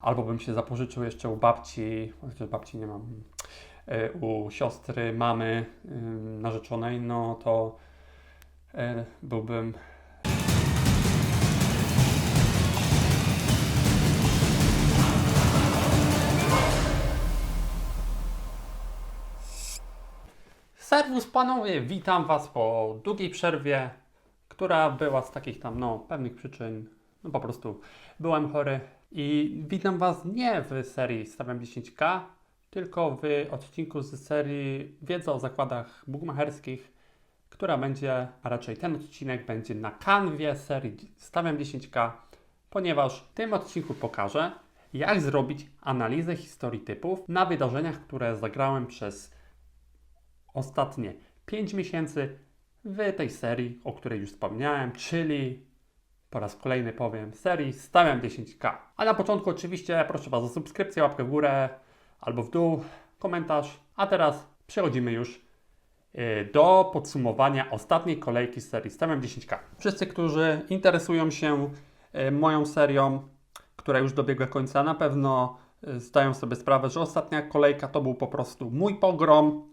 Albo bym się zapożyczył jeszcze u babci, chociaż babci nie mam, y, u siostry, mamy y, narzeczonej, no to y, byłbym Serwus panowie, witam was po długiej przerwie, która była z takich tam, no, pewnych przyczyn, no po prostu byłem chory i witam was nie w serii Stawiam 10k, tylko w odcinku z serii Wiedza o zakładach bukmacherskich, która będzie, a raczej ten odcinek będzie na kanwie serii Stawiam 10k, ponieważ w tym odcinku pokażę, jak zrobić analizę historii typów na wydarzeniach, które zagrałem przez ostatnie 5 miesięcy w tej serii, o której już wspomniałem, czyli po raz kolejny powiem serii Stawiam 10k. A na początku oczywiście proszę Was o subskrypcję, łapkę w górę albo w dół, komentarz. A teraz przechodzimy już y, do podsumowania ostatniej kolejki serii Stawiam 10k. Wszyscy, którzy interesują się y, moją serią, która już dobiegła końca, na pewno y, zdają sobie sprawę, że ostatnia kolejka to był po prostu mój pogrom,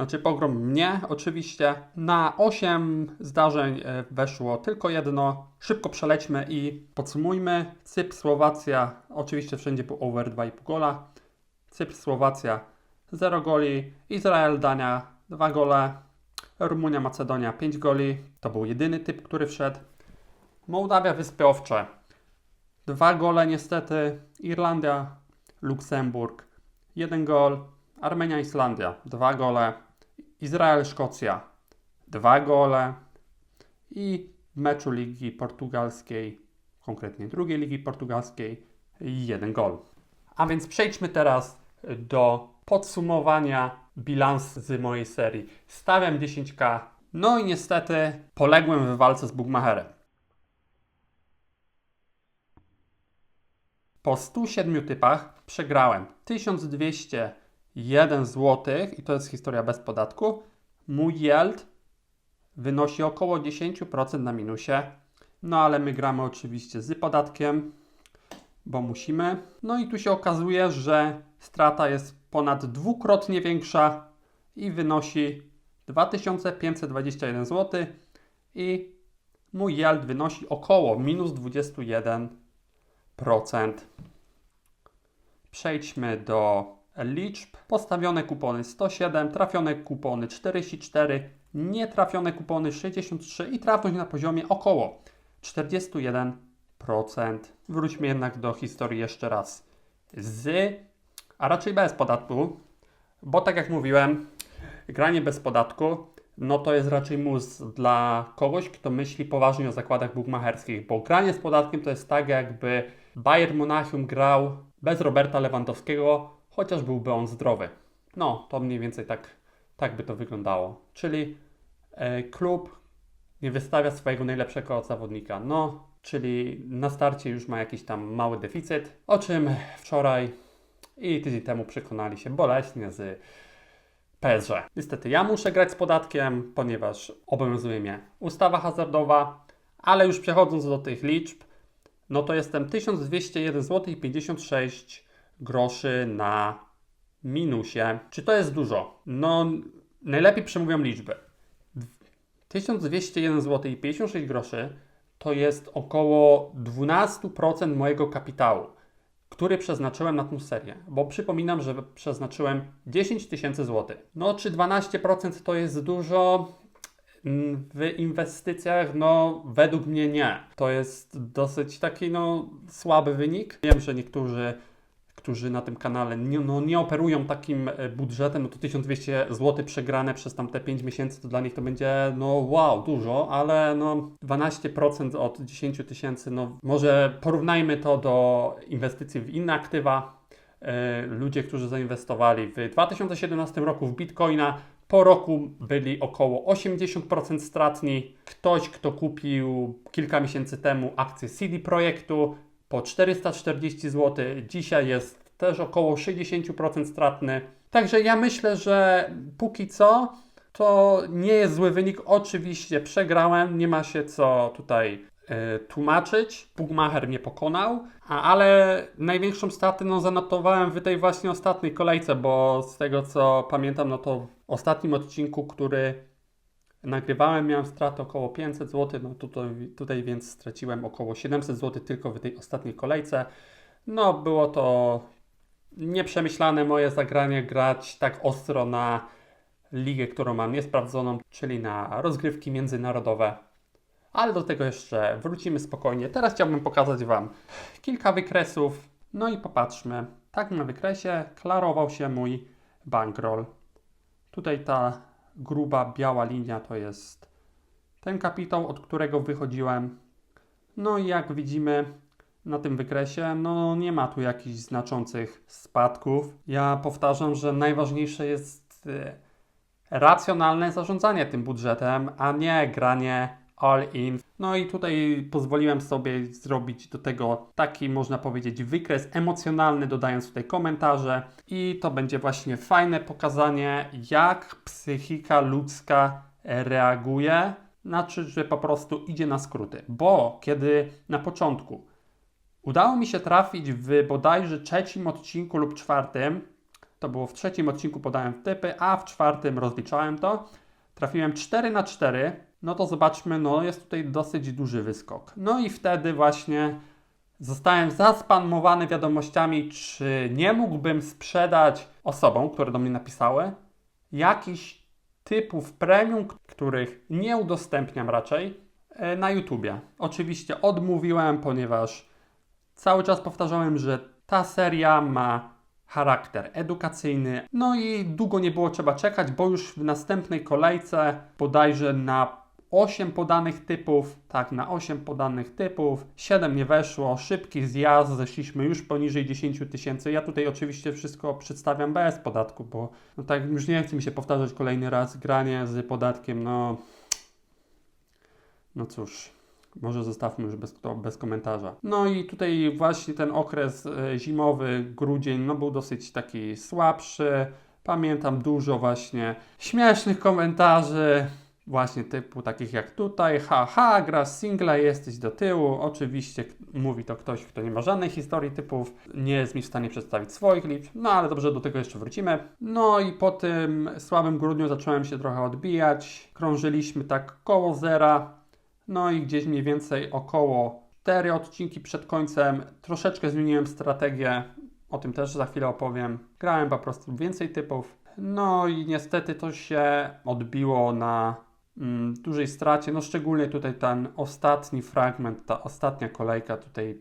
znaczy pogrom mnie oczywiście. Na 8 zdarzeń e, weszło tylko jedno. Szybko przelećmy i podsumujmy. Cypr, Słowacja, oczywiście wszędzie był over 2,5 gola. Cypr, Słowacja 0 goli. Izrael, Dania 2 gole. Rumunia, Macedonia 5 goli. To był jedyny typ, który wszedł. Mołdawia, Wyspy Owcze 2 gole niestety. Irlandia, Luksemburg 1 gol. Armenia, Islandia 2 gole. Izrael, Szkocja 2 gole i w meczu Ligi Portugalskiej, konkretnie drugiej Ligi Portugalskiej, 1 gol. A więc przejdźmy teraz do podsumowania bilans z mojej serii. Stawiam 10k, no i niestety poległem w walce z Bugmacherem. Po 107 typach przegrałem 1201 zł i to jest historia bez podatku. Mój yield wynosi około 10% na minusie. No ale my gramy oczywiście z podatkiem, bo musimy. No i tu się okazuje, że strata jest ponad dwukrotnie większa i wynosi 2521 zł i mój yield wynosi około minus 21%. Przejdźmy do liczb. Postawione kupony 107, trafione kupony 44, nietrafione kupony 63 i trafność na poziomie około 41%. Wróćmy jednak do historii jeszcze raz. Z, a raczej bez podatku, bo tak jak mówiłem, granie bez podatku no to jest raczej mus dla kogoś, kto myśli poważnie o zakładach bukmacherskich, bo granie z podatkiem to jest tak, jakby Bayern Monachium grał bez Roberta Lewandowskiego, chociaż byłby on zdrowy. No, to mniej więcej tak, tak by to wyglądało. Czyli e, klub nie wystawia swojego najlepszego zawodnika. No, czyli na starcie już ma jakiś tam mały deficyt, o czym wczoraj i tydzień temu przekonali się boleśnie z PSG. Niestety ja muszę grać z podatkiem, ponieważ obowiązuje mnie ustawa hazardowa, ale już przechodząc do tych liczb, no to jestem 1201 zł i 56 groszy na minusie. Czy to jest dużo? No, najlepiej przemówią liczby. 1201 zł i 56 groszy to jest około 12% mojego kapitału, który przeznaczyłem na tę serię. Bo przypominam, że przeznaczyłem 10 tysięcy złotych. No, czy 12% to jest dużo? W inwestycjach, no, według mnie nie. To jest dosyć taki, no, słaby wynik. Wiem, że niektórzy którzy na tym kanale nie, no, nie operują takim e, budżetem, no to 1200 zł przegrane przez tamte 5 miesięcy, to dla nich to będzie, no wow, dużo, ale no 12% od 10 tysięcy, no może porównajmy to do inwestycji w inne aktywa. E, ludzie, którzy zainwestowali w 2017 roku w Bitcoina, po roku byli około 80% stratni. Ktoś, kto kupił kilka miesięcy temu akcję CD Projektu, po 440 zł. Dzisiaj jest też około 60% stratny. Także ja myślę, że póki co to nie jest zły wynik. Oczywiście przegrałem, nie ma się co tutaj e, tłumaczyć. Bugmacher mnie pokonał, a, ale największą stratę no, zanotowałem w tej właśnie ostatniej kolejce, bo z tego co pamiętam, no to w ostatnim odcinku, który nagrywałem, miałem stratę około 500 zł, no tutaj, tutaj więc straciłem około 700 zł tylko w tej ostatniej kolejce. No było to nieprzemyślane moje zagranie grać tak ostro na ligę, którą mam niesprawdzoną, czyli na rozgrywki międzynarodowe. Ale do tego jeszcze wrócimy spokojnie. Teraz chciałbym pokazać Wam kilka wykresów. No i popatrzmy. Tak na wykresie klarował się mój bankroll. Tutaj ta gruba biała linia to jest ten kapitał, od którego wychodziłem. No i jak widzimy na tym wykresie, no nie ma tu jakichś znaczących spadków. Ja powtarzam, że najważniejsze jest e, racjonalne zarządzanie tym budżetem, a nie granie all in. No i tutaj pozwoliłem sobie zrobić do tego taki, można powiedzieć, wykres emocjonalny, dodając tutaj komentarze. I to będzie właśnie fajne pokazanie, jak psychika ludzka reaguje. Znaczy, że po prostu idzie na skróty. Bo kiedy na początku udało mi się trafić w bodajże trzecim odcinku lub czwartym, to było w trzecim odcinku podałem typy, a w czwartym rozliczałem to. Trafiłem 4 na 4 no to zobaczmy, no jest tutaj dosyć duży wyskok. No i wtedy właśnie zostałem zaspamowany wiadomościami, czy nie mógłbym sprzedać osobom, które do mnie napisały, jakichś typów premium, których nie udostępniam raczej e, na YouTubie. Oczywiście odmówiłem, ponieważ cały czas powtarzałem, że ta seria ma charakter edukacyjny. No i długo nie było trzeba czekać, bo już w następnej kolejce, bodajże na 8 podanych typów, tak, na 8 podanych typów, 7 nie weszło, szybki zjazd, zeszliśmy już poniżej 10 tysięcy. Ja tutaj oczywiście wszystko przedstawiam bez podatku, bo no tak już nie chce mi się powtarzać kolejny raz granie z podatkiem, no no cóż, może zostawmy już bez, bez komentarza. No i tutaj właśnie ten okres e, zimowy, grudzień, no był dosyć taki słabszy. Pamiętam dużo właśnie śmiesznych komentarzy, właśnie typu takich jak tutaj, haha, grasz singla, jesteś do tyłu. Oczywiście mówi to ktoś, kto nie ma żadnej historii typów, nie jest mi w stanie przedstawić swoich liczb, no ale dobrze, do tego jeszcze wrócimy. No i po tym słabym grudniu zacząłem się trochę odbijać, krążyliśmy tak koło zera, no i gdzieś mniej więcej około 4 odcinki przed końcem troszeczkę zmieniłem strategię, o tym też za chwilę opowiem. Grałem po prostu więcej typów, no i niestety to się odbiło na dużej stracie. No szczególnie tutaj ten ostatni fragment, ta ostatnia kolejka tutaj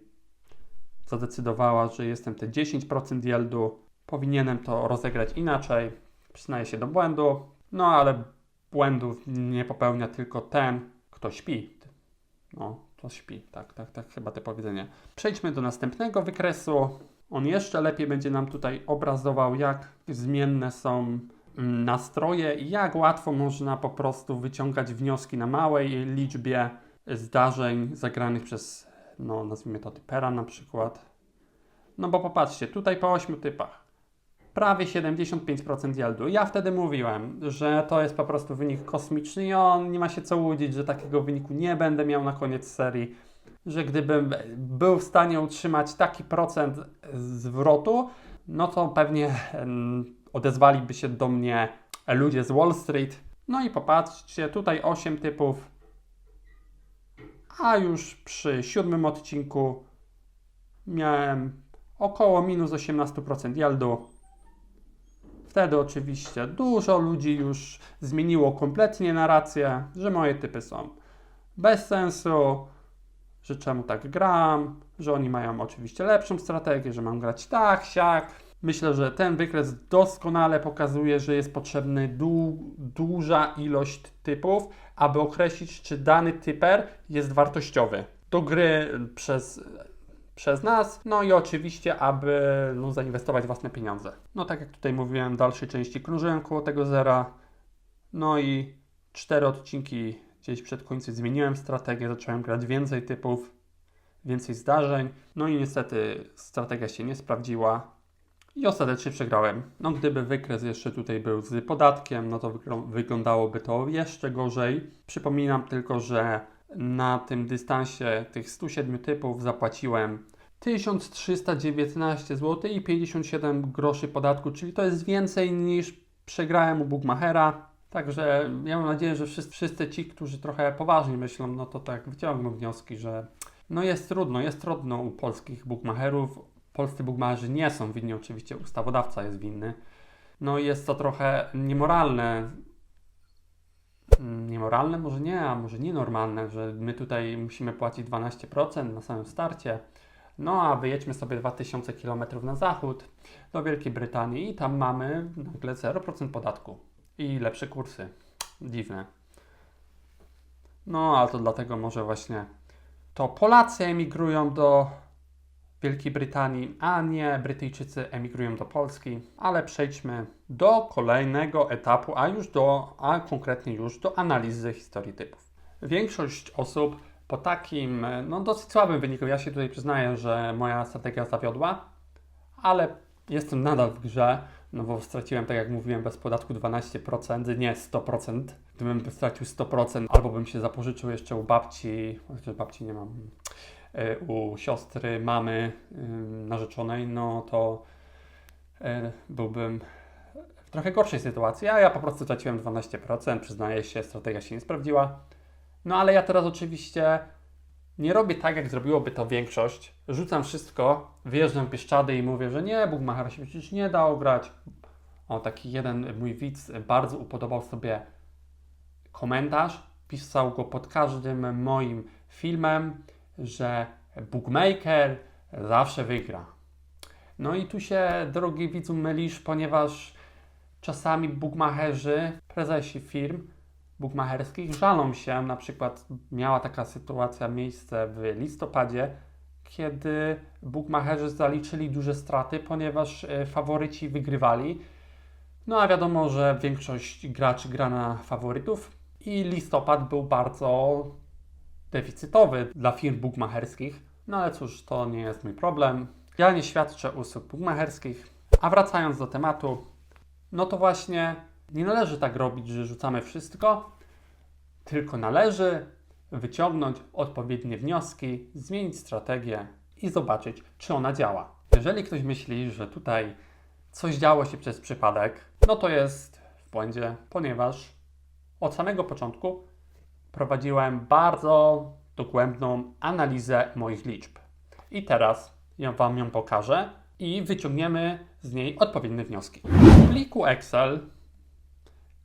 zadecydowała, że jestem te 10% yieldu. Powinienem to rozegrać inaczej. Przyznaję się do błędu. No ale błędów nie popełnia tylko ten, kto śpi. No, to śpi. Tak, tak, tak, chyba te powiedzenie. Przejdźmy do następnego wykresu. On jeszcze lepiej będzie nam tutaj obrazował, jak zmienne są Mm, nastroje i jak łatwo można po prostu wyciągać wnioski na małej liczbie zdarzeń zagranych przez, no nazwijmy to typera na przykład. No bo popatrzcie, tutaj po 8 typach prawie 75% yieldu. Ja wtedy mówiłem, że to jest po prostu wynik kosmiczny i on nie ma się co łudzić, że takiego wyniku nie będę miał na koniec serii. Że gdybym był w stanie utrzymać taki procent zwrotu, no to pewnie odezwaliby się do mnie ludzie z Wall Street. No i popatrzcie, tutaj 8 typów, a już przy siódmym odcinku miałem około minus 18% yieldu. Wtedy oczywiście dużo ludzi już zmieniło kompletnie narrację, że moje typy są bez sensu, że czemu tak gram, że oni mają oczywiście lepszą strategię, że mam grać tak, siak. Myślę, że ten wykres doskonale pokazuje, że jest potrzebny du duża ilość typów, aby określić, czy dany typer jest wartościowy. Do gry przez, przez nas, no i oczywiście, aby no, zainwestować własne pieniądze. No tak jak tutaj mówiłem, w dalszej części krążyłem koło tego zera, no i cztery odcinki gdzieś przed końcem zmieniłem strategię, zacząłem grać więcej typów, więcej zdarzeń, no i niestety strategia się nie sprawdziła, i ostatecznie przegrałem. No gdyby wykres jeszcze tutaj był z podatkiem, no to wyglądałoby to jeszcze gorzej. Przypominam tylko, że na tym dystansie tych 107 typów zapłaciłem 1319 zł i 57 groszy podatku, czyli to jest więcej niż przegrałem u Bookmachera. Także ja mam nadzieję, że wszyscy, wszyscy ci, którzy trochę poważnie myślą, no to tak wyciągną wnioski, że no jest trudno, jest trudno u polskich bookmacherów. Polscy bookmacherzy nie są winni, oczywiście ustawodawca jest winny. No i jest to trochę niemoralne. Mm, Niemoralne może nie, a może nienormalne, że my tutaj musimy płacić 12% na samym starcie. No a wyjedźmy sobie 2000 km na zachód do Wielkiej Brytanii i tam mamy nagle 0% podatku i lepsze kursy. Dziwne. No, ale to dlatego może właśnie to Polacy emigrują do Wielkiej Brytanii, a nie Brytyjczycy emigrują do Polski. Ale przejdźmy do kolejnego etapu, a już do, a konkretnie już do analizy historii typów. Większość osób po takim, no dosyć słabym wyniku, ja się tutaj przyznaję, że moja strategia zawiodła, ale jestem nadal w grze, no bo straciłem, tak jak mówiłem, bez podatku 12%, nie 100%. Gdybym stracił 100%, albo bym się zapożyczył jeszcze u babci, chociaż babci nie mam, u siostry, mamy narzeczonej, no to y, byłbym w trochę gorszej sytuacji, a ja po prostu straciłem 12%, przyznaję się, strategia się nie sprawdziła. No ale ja teraz oczywiście nie robię tak, jak zrobiłoby to większość. Rzucam wszystko, wyjeżdżam Pieszczady i mówię, że nie, Bugmachara się przecież nie da ograć. O, taki jeden mój widz bardzo upodobał sobie komentarz, pisał go pod każdym moim filmem, że Bookmaker zawsze wygra. No i tu się, drogi widzu, mylisz, ponieważ czasami bookmacherzy, prezesi firm bookmacherskich żalą się, na przykład miała taka sytuacja miejsce w listopadzie, kiedy bookmacherzy zaliczyli duże straty, ponieważ e, faworyci wygrywali. No a wiadomo, że większość graczy gra na faworytów i listopad był bardzo deficytowy dla firm bookmacherskich. No ale cóż, to nie jest mój problem. Ja nie świadczę usług bookmacherskich. A wracając do tematu, no to właśnie nie należy tak robić, że rzucamy wszystko, tylko należy wyciągnąć odpowiednie wnioski, zmienić strategię i zobaczyć, czy ona działa. Jeżeli ktoś myśli, że tutaj coś działo się przez przypadek, no to jest w błędzie, ponieważ od samego początku prowadziłem bardzo dogłębną analizę moich liczb. I teraz ja Wam ją pokażę i wyciągniemy z niej odpowiednie wnioski. W pliku Excel,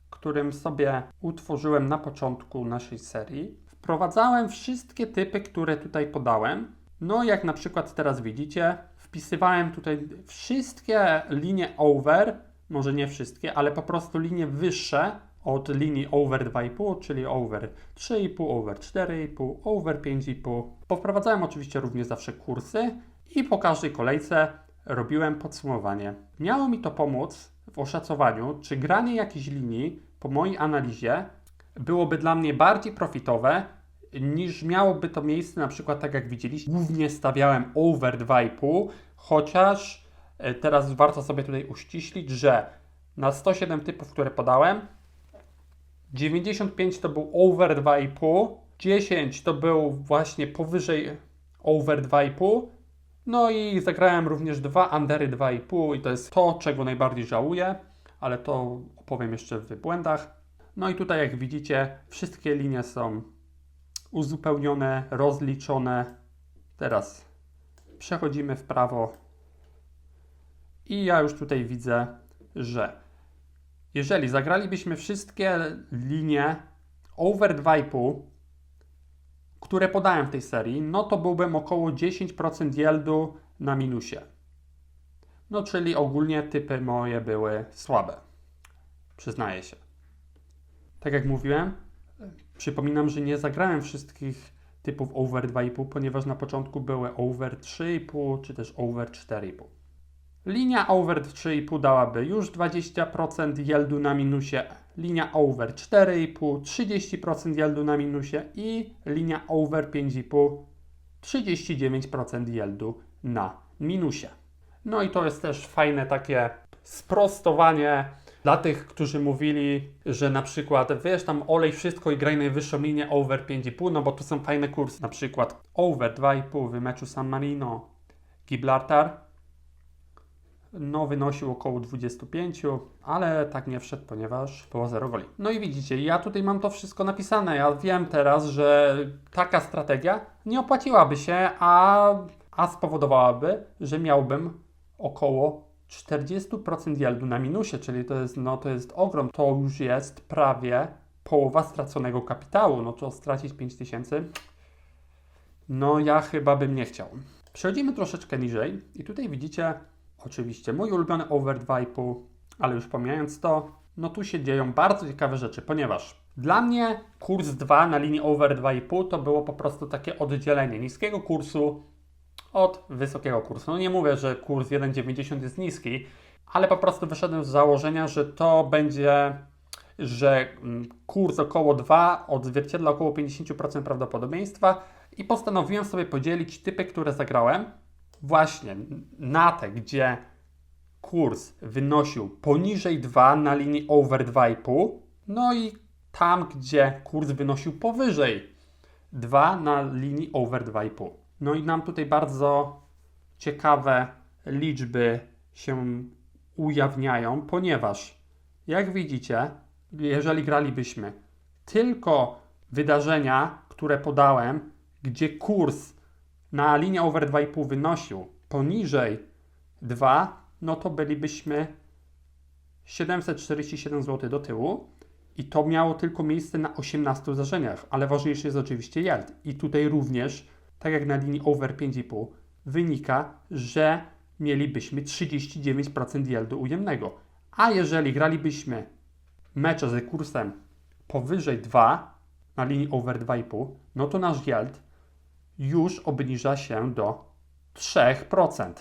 którym sobie utworzyłem na początku naszej serii, wprowadzałem wszystkie typy, które tutaj podałem. No, jak na przykład teraz widzicie, wpisywałem tutaj wszystkie linie over, może nie wszystkie, ale po prostu linie wyższe od linii over 2,5, czyli over 3,5, over 4,5, over 5,5. Powprowadzałem oczywiście również zawsze kursy i po każdej kolejce robiłem podsumowanie. Miało mi to pomóc w oszacowaniu, czy granie jakiejś linii po mojej analizie byłoby dla mnie bardziej profitowe niż miałoby to miejsce na przykład tak jak widzieliście. Głównie stawiałem over 2,5, chociaż e, teraz warto sobie tutaj uściślić, że na 107 typów, które podałem, 95 to był over 2,5, 10 to był właśnie powyżej over 2,5, no i zagrałem również dwa undery 2,5 i to jest to, czego najbardziej żałuję, ale to opowiem jeszcze w błędach. No i tutaj jak widzicie, wszystkie linie są uzupełnione, rozliczone. Teraz przechodzimy w prawo i ja już tutaj widzę, że jeżeli zagralibyśmy wszystkie linie over 2,5, które podałem w tej serii, no to byłbym około 10% yieldu na minusie. No czyli ogólnie typy moje były słabe. Przyznaję się. Tak jak mówiłem, przypominam, że nie zagrałem wszystkich typów over 2,5, ponieważ na początku były over 3,5 czy też over 4,5. Linia over 3,5 dałaby już 20% yieldu na minusie, linia over 4,5 30% yieldu na minusie i linia over 5,5 39% yieldu na minusie. No i to jest też fajne takie sprostowanie Dla tych, którzy mówili, że na przykład wiesz tam olej wszystko i graj najwyższą linię over 5,5, no bo tu są fajne kursy. Na przykład over 2,5 w meczu San Marino, Gibraltar no wynosił około 25, ale tak nie wszedł, ponieważ było 0 goli. No i widzicie, ja tutaj mam to wszystko napisane. Ja wiem teraz, że taka strategia nie opłaciłaby się, a, a spowodowałaby, że miałbym około 40% yieldu na minusie, czyli to jest, no, to jest ogrom. To już jest prawie połowa straconego kapitału. No to stracić 5000, no ja chyba bym nie chciał. Przechodzimy troszeczkę niżej i tutaj widzicie Oczywiście mój ulubiony over 2,5, ale już pomijając to, no tu się dzieją bardzo ciekawe rzeczy, ponieważ dla mnie kurs 2 na linii over 2,5 to było po prostu takie oddzielenie niskiego kursu od wysokiego kursu. No nie mówię, że kurs 1,90 jest niski, ale po prostu wyszedłem z założenia, że to będzie, że mm, kurs około 2 odzwierciedla około 50% prawdopodobieństwa i postanowiłem sobie podzielić typy, które zagrałem właśnie na te, gdzie kurs wynosił poniżej 2 na linii over 2,5, no i tam, gdzie kurs wynosił powyżej 2 na linii over 2,5. No i nam tutaj bardzo ciekawe liczby się ujawniają, ponieważ jak widzicie, jeżeli gralibyśmy tylko wydarzenia, które podałem, gdzie kurs na linię over 2,5 wynosił poniżej 2, no to bylibyśmy 747 zł do tyłu i to miało tylko miejsce na 18 zdarzeniach, ale ważniejszy jest oczywiście yield. I tutaj również, tak jak na linii over 5,5, wynika, że mielibyśmy 39% yieldu ujemnego. A jeżeli gralibyśmy mecze z kursem powyżej 2 na linii over 2,5, no to nasz yield już obniża się do 3%.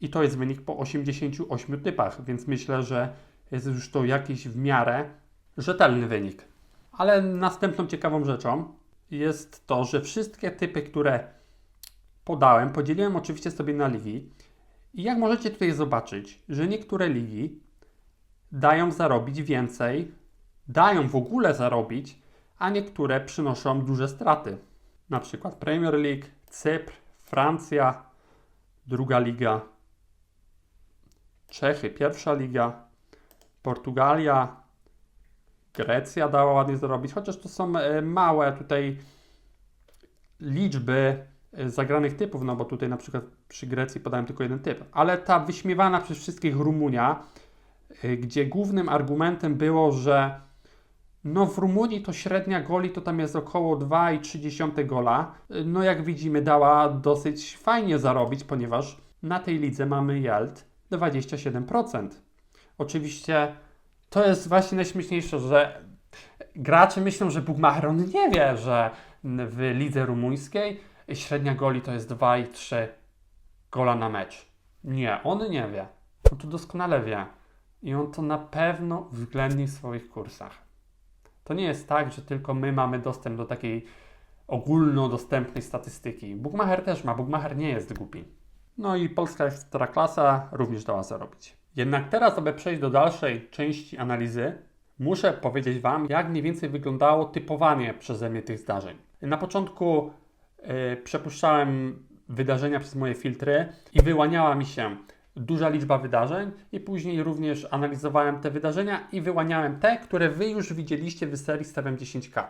I to jest wynik po 88 typach, więc myślę, że jest już to jakiś w miarę rzetelny wynik. Ale następną ciekawą rzeczą jest to, że wszystkie typy, które podałem, podzieliłem oczywiście sobie na ligi. I jak możecie tutaj zobaczyć, że niektóre ligi dają zarobić więcej, dają w ogóle zarobić, a niektóre przynoszą duże straty na przykład Premier League, Cypr, Francja, druga liga, Czechy, pierwsza liga, Portugalia, Grecja dała ładnie zarobić, chociaż to są e, małe tutaj liczby e, zagranych typów, no bo tutaj na przykład przy Grecji podałem tylko jeden typ, ale ta wyśmiewana przez wszystkich Rumunia, e, gdzie głównym argumentem było, że no w Rumunii to średnia goli to tam jest około 2,3 gola. No jak widzimy dała dosyć fajnie zarobić, ponieważ na tej lidze mamy yield 27%. Oczywiście to jest właśnie najśmieszniejsze, że gracze myślą, że Bugmacher on nie wie, że w lidze rumuńskiej średnia goli to jest 2,3 gola na mecz. Nie, on nie wie. On to doskonale wie. I on to na pewno uwzględni w swoich kursach. To nie jest tak, że tylko my mamy dostęp do takiej ogólnodostępnej statystyki. Bookmacher też ma, Bookmacher nie jest głupi. No i polska ekstraklasa również dała zarobić. Jednak teraz, aby przejść do dalszej części analizy, muszę powiedzieć Wam, jak mniej więcej wyglądało typowanie przeze mnie tych zdarzeń. Na początku yy, przepuszczałem wydarzenia przez moje filtry i wyłaniała mi się duża liczba wydarzeń i później również analizowałem te wydarzenia i wyłaniałem te, które Wy już widzieliście w serii Stawiam 10K.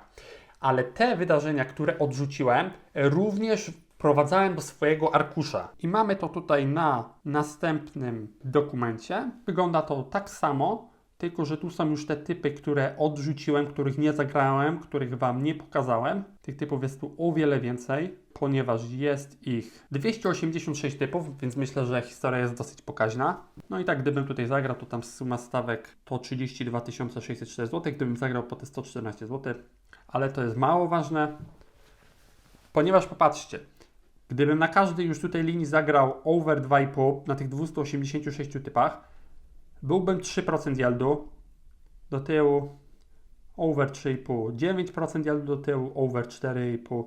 Ale te wydarzenia, które odrzuciłem, również wprowadzałem do swojego arkusza. I mamy to tutaj na następnym dokumencie. Wygląda to tak samo, tylko że tu są już te typy, które odrzuciłem, których nie zagrałem, których Wam nie pokazałem. Tych typów jest tu o wiele więcej, ponieważ jest ich 286 typów, więc myślę, że historia jest dosyć pokaźna. No i tak, gdybym tutaj zagrał, to tam suma stawek to 32 604 zł, gdybym zagrał po te 114 zł, ale to jest mało ważne, ponieważ popatrzcie, gdybym na każdej już tutaj linii zagrał over 2,5 na tych 286 typach, byłbym 3% yieldu do tyłu, over 3,5, 9% yieldu do tyłu, over 4,5,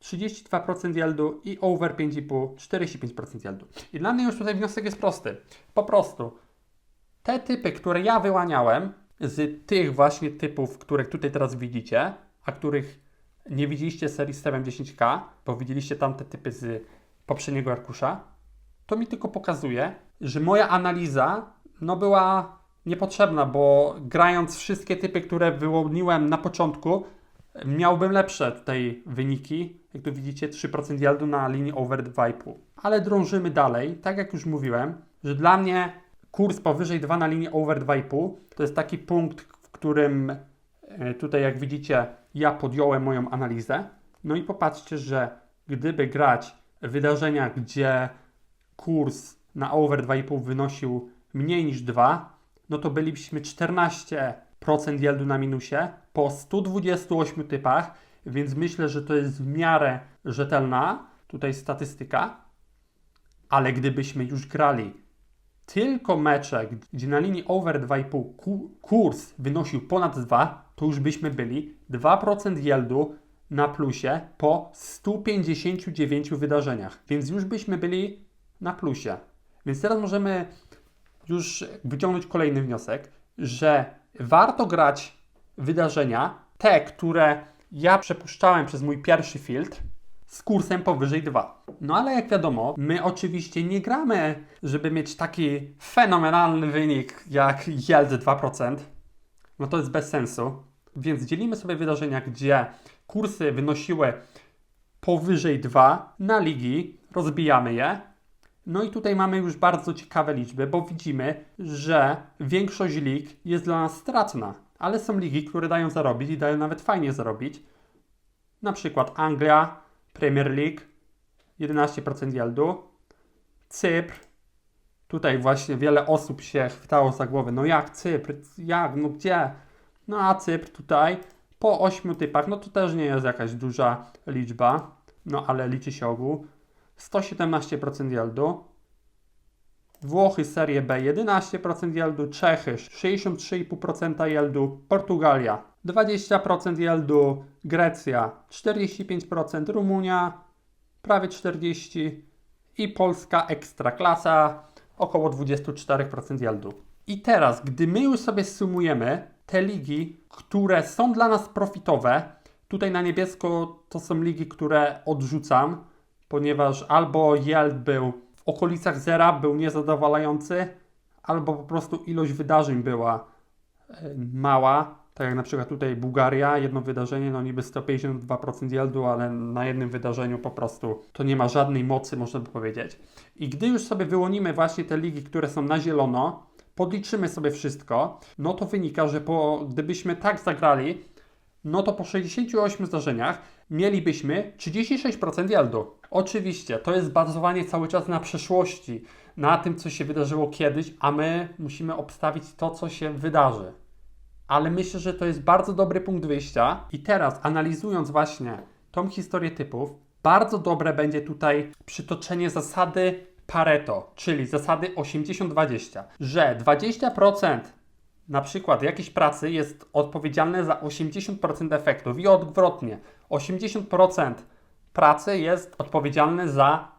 32% yieldu i over 5,5, 45% yieldu. I dla mnie już tutaj wniosek jest prosty. Po prostu te typy, które ja wyłaniałem z tych właśnie typów, które tutaj teraz widzicie, a których nie widzieliście serii 710K, bo widzieliście tam te typy z poprzedniego arkusza, to mi tylko pokazuje, że moja analiza no była niepotrzebna, bo grając wszystkie typy, które wyłoniłem na początku, miałbym lepsze tutaj wyniki. Jak tu widzicie, 3% yieldu na linii over 2,5. Ale drążymy dalej. Tak jak już mówiłem, że dla mnie kurs powyżej 2 na linii over 2,5 to jest taki punkt, w którym e, tutaj jak widzicie, ja podjąłem moją analizę. No i popatrzcie, że gdyby grać wydarzenia, gdzie kurs na over 2,5 wynosił mniej niż 2, no to bylibyśmy 14% yieldu na minusie po 128 typach, więc myślę, że to jest w miarę rzetelna tutaj statystyka, ale gdybyśmy już grali tylko mecze, gdzie na linii over 2,5 ku- kurs wynosił ponad 2, to już byśmy byli 2% yieldu na plusie po 159 wydarzeniach, więc już byśmy byli na plusie. Więc teraz możemy już wyciągnąć kolejny wniosek, że warto grać wydarzenia, te, które ja przepuszczałem przez mój pierwszy filtr, z kursem powyżej 2. No ale jak wiadomo, my oczywiście nie gramy, żeby mieć taki fenomenalny wynik jak yield 2%. No to jest bez sensu. Więc dzielimy sobie wydarzenia, gdzie kursy wynosiły powyżej 2 na ligi, rozbijamy je. No i tutaj mamy już bardzo ciekawe liczby, bo widzimy, że większość lig jest dla nas stratna, ale są ligi, które dają zarobić i dają nawet fajnie zarobić. Na przykład Anglia, Premier League 11% yieldu, Cypr. Tutaj właśnie wiele osób się chwytało za głowę. No jak Cypr? Jak? No gdzie? No a Cypr tutaj po 8 typach, no to też nie jest jakaś duża liczba, no ale liczy się ogół. 117% yieldu. Włochy Serie B 11% yieldu, Czechy 63,5% yieldu, Portugalia 20% yieldu, Grecja 45%, Rumunia prawie 40% i Polska Ekstraklasa około 24% yieldu. I teraz, gdy my już sobie sumujemy te ligi, które są dla nas profitowe, tutaj na niebiesko to są ligi, które odrzucam, ponieważ albo yield był w okolicach zera, był niezadowalający, albo po prostu ilość wydarzeń była e, mała. Tak jak na przykład tutaj Bułgaria, jedno wydarzenie, no niby 152% yieldu, ale na jednym wydarzeniu po prostu to nie ma żadnej mocy, można by powiedzieć. I gdy już sobie wyłonimy właśnie te ligi, które są na zielono, podliczymy sobie wszystko, no to wynika, że po, gdybyśmy tak zagrali, no to po 68 zdarzeniach mielibyśmy 36% yieldu. Oczywiście, to jest bazowanie cały czas na przeszłości, na tym, co się wydarzyło kiedyś, a my musimy obstawić to, co się wydarzy. Ale myślę, że to jest bardzo dobry punkt wyjścia. I teraz, analizując właśnie tą historię typów, bardzo dobre będzie tutaj przytoczenie zasady Pareto, czyli zasady 80-20, że 20% na przykład jakiejś pracy jest odpowiedzialne za 80% efektów i odwrotnie. 80% pracy jest odpowiedzialne za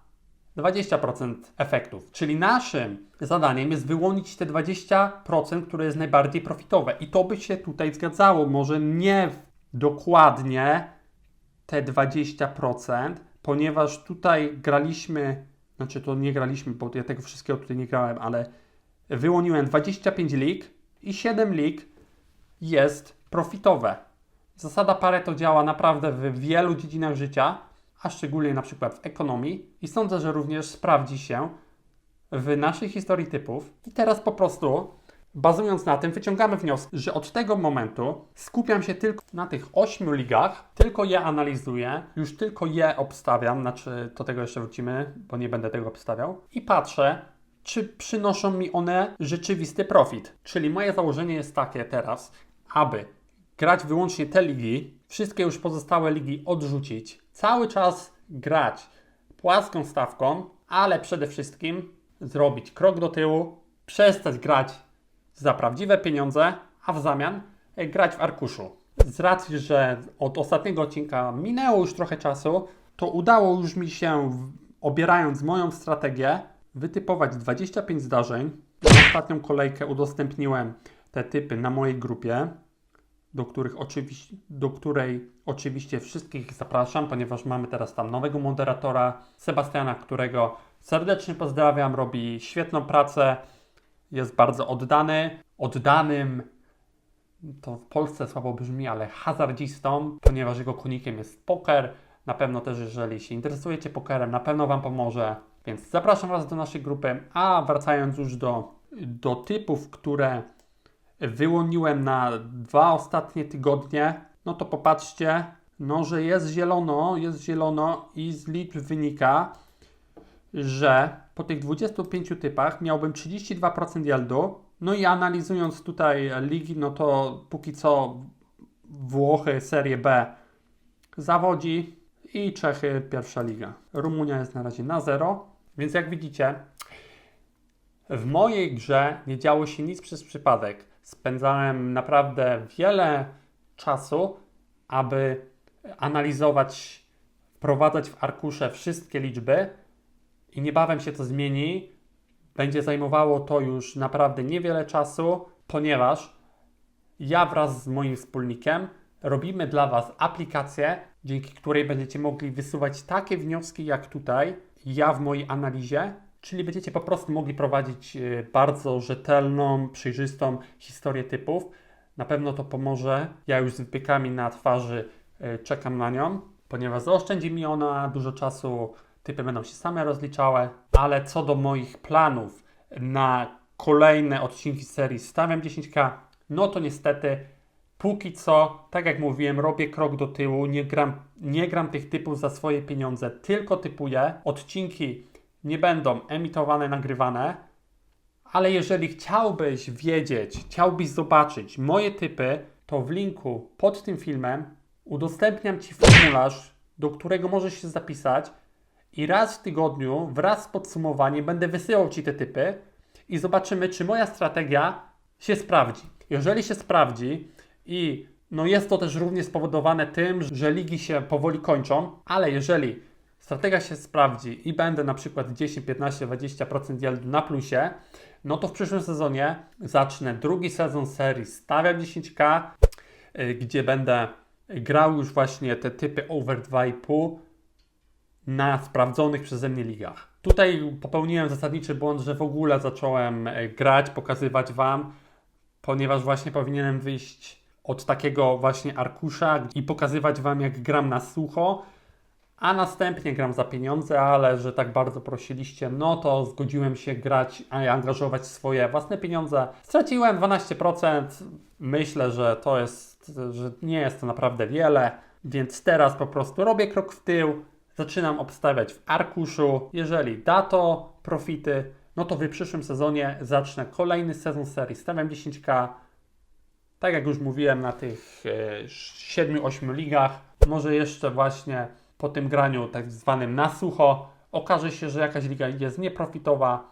20% efektów. Czyli naszym zadaniem jest wyłonić te 20%, które jest najbardziej profitowe. I to by się tutaj zgadzało. Może nie dokładnie te 20%, ponieważ tutaj graliśmy, znaczy to nie graliśmy, bo ja tego wszystkiego tutaj nie grałem, ale wyłoniłem 25 lig i 7 lig jest profitowe. Zasada Pareto działa naprawdę w wielu dziedzinach życia, a szczególnie na przykład w ekonomii i sądzę, że również sprawdzi się w naszej historii typów. I teraz po prostu, bazując na tym, wyciągamy wniosek, że od tego momentu skupiam się tylko na tych 8 ligach, tylko je analizuję, już tylko je obstawiam, znaczy do tego jeszcze wrócimy, bo nie będę tego obstawiał, i patrzę, czy przynoszą mi one rzeczywisty profit. Czyli moje założenie jest takie teraz, aby grać wyłącznie te ligi, wszystkie już pozostałe ligi odrzucić, cały czas grać płaską stawką, ale przede wszystkim zrobić krok do tyłu, przestać grać za prawdziwe pieniądze, a w zamian e, grać w arkuszu. Z racji, że od ostatniego odcinka minęło już trochę czasu, to udało już mi się, obierając moją strategię, wytypować 25 zdarzeń, Ostatnią kolejkę udostępniłem te typy na mojej grupie, do, których oczywiście, do której oczywiście wszystkich zapraszam, ponieważ mamy teraz tam nowego moderatora, Sebastiana, którego serdecznie pozdrawiam, robi świetną pracę, jest bardzo oddany, oddanym, to w Polsce słabo brzmi, ale hazardzistą, ponieważ jego konikiem jest poker. Na pewno też, jeżeli się interesujecie pokerem, na pewno Wam pomoże. Więc zapraszam Was do naszej grupy. A wracając już do, do typów, które wyłoniłem na dwa ostatnie tygodnie, no to popatrzcie, no że jest zielono, jest zielono i z liczb wynika, że po tych 25 typach miałbym 32% yieldu. No i analizując tutaj ligi, no to póki co Włochy Serie B zawodzi i Czechy pierwsza liga. Rumunia jest na razie na zero, więc jak widzicie, w mojej grze nie działo się nic przez przypadek. Spędzałem naprawdę wiele czasu, aby analizować, wprowadzać w arkusze wszystkie liczby i niebawem się to zmieni. Będzie zajmowało to już naprawdę niewiele czasu, ponieważ ja wraz z moim wspólnikiem robimy dla Was aplikację, dzięki której będziecie mogli wysuwać takie wnioski jak tutaj, ja w mojej analizie, czyli będziecie po prostu mogli prowadzić e, bardzo rzetelną, przejrzystą historię typów. Na pewno to pomoże. Ja już z wypiekami na twarzy e, czekam na nią, ponieważ zaoszczędzi mi ona dużo czasu, typy będą się same rozliczały, ale co do moich planów na kolejne odcinki serii Stawiam 10K, no to niestety póki co, tak jak mówiłem, robię krok do tyłu, nie gram, nie gram tych typów za swoje pieniądze, tylko typuję. Odcinki nie będą emitowane, nagrywane, ale jeżeli chciałbyś wiedzieć, chciałbyś zobaczyć moje typy, to w linku pod tym filmem udostępniam Ci formularz, do którego możesz się zapisać i raz w tygodniu wraz z podsumowaniem będę wysyłał Ci te typy i zobaczymy, czy moja strategia się sprawdzi. Jeżeli się sprawdzi i no jest to też również spowodowane tym, że ligi się powoli kończą, ale jeżeli strategia się sprawdzi i będę na przykład 10, 15, 20% yieldu na plusie, no to w przyszłym sezonie zacznę drugi sezon serii Stawiam 10K, y, gdzie będę grał już właśnie te typy over 2,5 na sprawdzonych przeze mnie ligach. Tutaj popełniłem zasadniczy błąd, że w ogóle zacząłem e, grać, pokazywać Wam, ponieważ właśnie powinienem wyjść od takiego właśnie arkusza i pokazywać Wam, jak gram na sucho, a następnie gram za pieniądze, ale że tak bardzo prosiliście, no to zgodziłem się grać, i angażować swoje własne pieniądze. Straciłem 12%. Myślę, że to jest, że nie jest to naprawdę wiele, więc teraz po prostu robię krok w tył, zaczynam obstawiać w arkuszu. Jeżeli da to profity, no to w przyszłym sezonie zacznę kolejny sezon serii. Stawiam 10k. Tak jak już mówiłem na tych e, 7-8 ligach, może jeszcze właśnie po tym graniu tak zwanym na sucho okaże się, że jakaś liga jest nieprofitowa,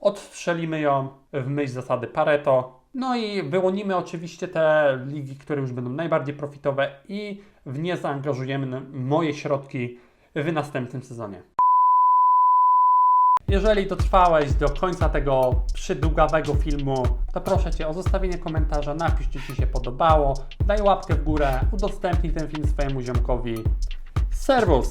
odstrzelimy ją w myśl zasady Pareto, no i wyłonimy oczywiście te ligi, które już będą najbardziej profitowe i w nie zaangażujemy moje środki w następnym sezonie. Jeżeli dotrwałeś do końca tego przydługawego filmu, to proszę Cię o zostawienie komentarza, napisz, czy Ci się podobało, daj łapkę w górę, udostępnij ten film swojemu ziomkowi. Serwus!